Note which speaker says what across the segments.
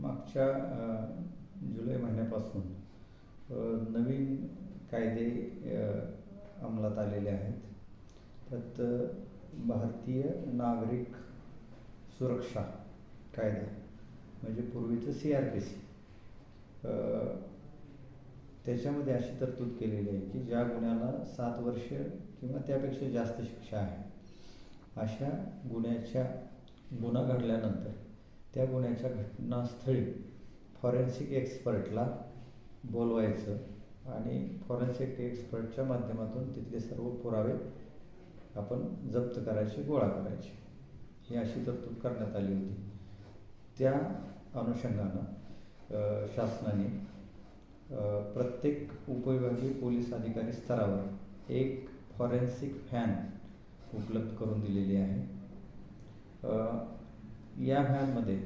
Speaker 1: मागच्या जुलै महिन्यापासून नवीन कायदे अंमलात आलेले आहेत. त्यात भारतीय नागरिक सुरक्षा कायदा म्हणजे पूर्वीचं सी आर पी सी त्याच्यामध्ये अशी तरतूद केलेली आहे की ज्या गुन्ह्याला सात वर्ष किंवा त्यापेक्षा जास्त शिक्षा आहे अशा गुन्ह्याच्या गुन्हा घडल्यानंतर त्या गुन्ह्याच्या घटनास्थळी फॉरेन्सिक एक्सपर्टला बोलवायचं आणि फॉरेन्सिक एक्सपर्टच्या माध्यमातून तिथले सर्व पुरावे आपण जप्त करायचे गोळा करायचे. ही अशी तरतूद करण्यात आली होती. त्या अनुषंगानं शासनाने प्रत्येक उपविभागीय पोलीस अधिकारी स्तरावर एक फॉरेन्सिक फॅन उपलब्ध करून दिलेली आहे. या व्हॅनमध्ये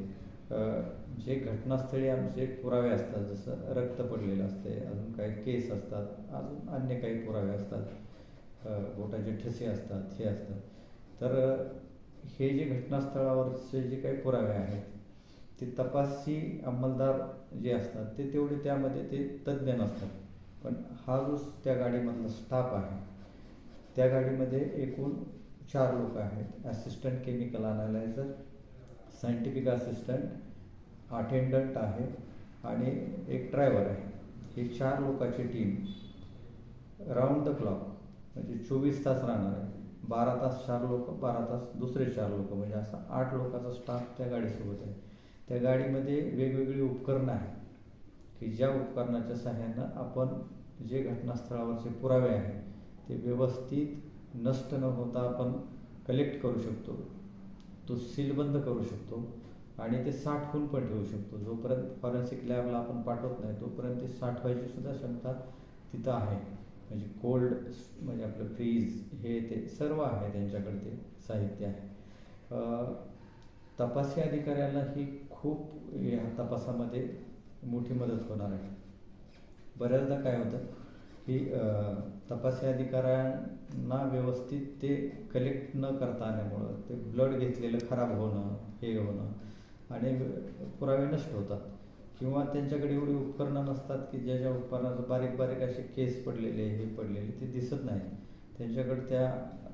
Speaker 1: जे घटनास्थळी आमचे पुरावे असतात जसं रक्त पडलेलं असते अजून काही केस असतात अजून अन्य काही पुरावे असतात बोटाचे ठसे असतात हे असतात. तर हे जे घटनास्थळावरचे जे काही पुरावे आहेत ते तपासी अंमलदार जे असतात ते तेवढे त्यामध्ये ते तज्ज्ञ नसतात. पण हा जो त्या गाडीमधला स्टाफ आहे त्या गाडीमध्ये एकूण चार लोक आहेत. Assistant chemical analyser scientific assistant attendant आहे आणि एक ड्रायव्हर आहे. ही चार लोकांची टीम. राऊंड द क्लॉक म्हणजे चोवीस तास राहणार आहे. बारा तास चार लोक बारा तास दुसरे चार लोक म्हणजे असा आठ लोकांचा स्टाफ त्या गाडीसोबत आहे. त्या गाडीमध्ये वेगवेगळी उपकरणं आहेत की ज्या उपकरणाच्या सहाय्यानं आपण जे घटनास्थळावरचे पुरावे आहेत ते व्यवस्थित नष्ट न होता आपण कलेक्ट करू शकतो. तो सीलबंद करू शकतो आणि ते साठवून पण ठेवू शकतो. जोपर्यंत फॉरेन्सिक लॅबला आपण पाठवत नाही तोपर्यंत ते साठवायची सुद्धा क्षमता तिथं आहे. म्हणजे कोल्ड म्हणजे आपलं फ्रीज हे ते सर्व आहे त्यांच्याकडे ते साहित्य आहे. तपासी अधिकाऱ्याला ही खूप या तपासामध्ये मोठी मदत होणार आहे. बऱ्याचदा काय होतं की तपासणी अधिकाऱ्यांना व्यवस्थित ते कलेक्ट न करता आल्यामुळं ते ब्लड घेतलेलं खराब होणं हे होणं आणि पुरावे नष्ट होतात. किंवा त्यांच्याकडे एवढी उपकरणं नसतात की ज्या ज्या उपकरणाचं बारीक बारीक असे केस पडलेले हे पडलेले ते दिसत नाही. त्यांच्याकडे त्या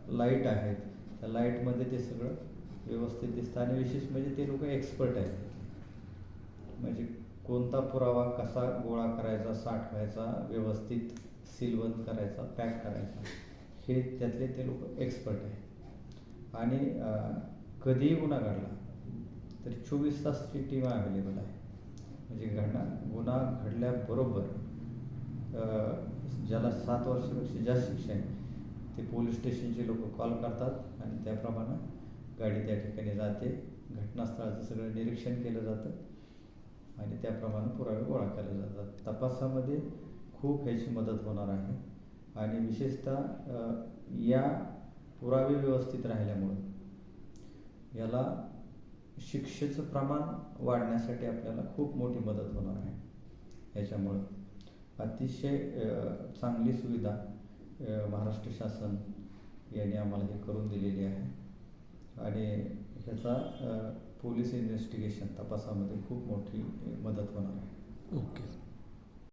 Speaker 1: लाइट आहेत. त्या लाईटमध्ये ते सगळं व्यवस्थित दिसतं. आणि विशेष म्हणजे ते लोक एक्सपर्ट आहेत. म्हणजे कोणता पुरावा कसा गोळा करायचा साठवायचा व्यवस्थित सीलबंद करायचा पॅक करायचा. हे त्यातले ते लोक एक्सपर्ट आहे आणि कधीही गुन्हा घडला तर चोवीस तासची टीम अवेलेबल आहे. म्हणजे घडणा गुन्हा घडल्याबरोबर ज्याला सात वर्षापेक्षा जास्त शिक्षा आहे ते पोलीस स्टेशनचे लोक कॉल करतात आणि त्याप्रमाणे गाडी त्या ठिकाणी जाते. घटनास्थळाचं सगळं निरीक्षण केलं जातं. आणि त्याप्रमाणे पुरावे गोळा केले जातात. तपासामध्ये खूप ह्याची मदत होणार आहे. आणि विशेषतः या पुरावे व्यवस्थित राहिल्यामुळं याला शिक्षेचं प्रमाण वाढण्यासाठी आपल्याला खूप मोठी मदत होणार आहे. याच्यामुळं अतिशय चांगली सुविधा महाराष्ट्र शासन यांनी आम्हाला हे करून दिलेली आहे. आणि ह्याचा पोलीस इन्व्हेस्टिगेशन तपासामध्ये खूप मोठी मदत होणार आहे.
Speaker 2: ओके.